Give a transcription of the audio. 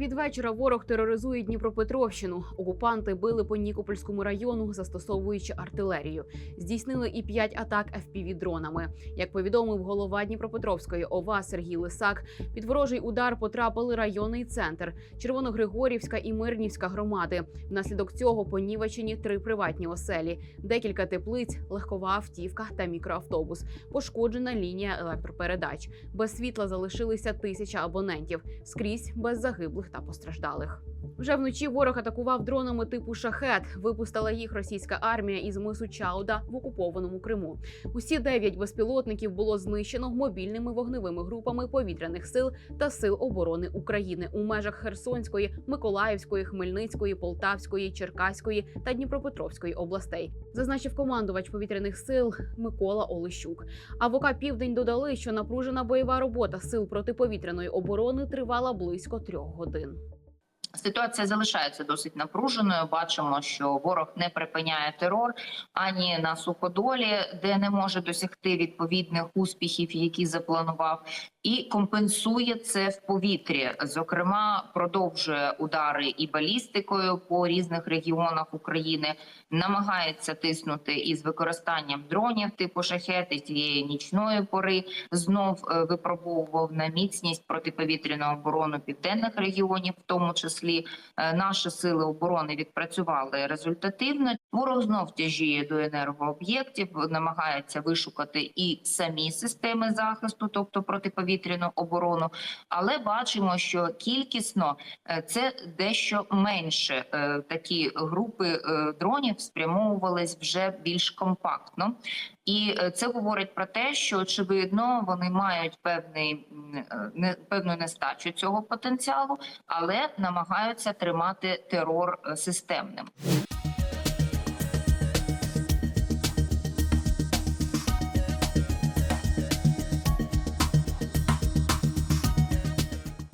Від вечора ворог тероризує Дніпропетровщину. Окупанти били по Нікопольському району, застосовуючи артилерію. Здійснили і п'ять атак fpv дронами. Як повідомив голова Дніпропетровської ОВА Сергій Лисак, під ворожий удар потрапили районний центр, Червоногригорівська і Мирнівська громади. Внаслідок цього понівечені три приватні оселі, декілька теплиць, легкова автівка та мікроавтобус. Пошкоджена лінія електропередач. Без світла залишилися тисяча абонентів. Скрізь без загиблих та постраждалих. Вже вночі ворог атакував дронами типу шахет. Випустила їх російська армія із мису Чауда в окупованому Криму. Усі дев'ять безпілотників було знищено мобільними вогневими групами повітряних сил та сил оборони України у межах Херсонської, Миколаївської, Хмельницької, Полтавської, Черкаської та Дніпропетровської областей. Зазначив командувач повітряних сил Микола Олещук. А в ОК Південь додали, що напружена бойова робота сил протиповітряної оборони тривала близько трьох годин. kalın. Ситуація залишається досить напруженою. Бачимо, що ворог не припиняє терор ані на суходолі, де не може досягти відповідних успіхів, які запланував, і компенсує це в повітрі. Зокрема, продовжує удари і балістикою по різних регіонах України, намагається тиснути із використанням дронів типу шахети тієї нічної пори. Знов е, випробовував на міцність протиповітряну оборону південних регіонів, в тому числі е, наші сили оборони відпрацювали результативно. Ворог знов тяжіє до енергооб'єктів, намагається вишукати і самі системи захисту, тобто протиповітряну оборону. Але бачимо, що кількісно е, це дещо менше. Е, Такі групи дронів спрямовувались вже більш компактно. І це говорить про те, що очевидно вони мають певний певну нестачу цього потенціалу, але намагаються тримати терор е, системним.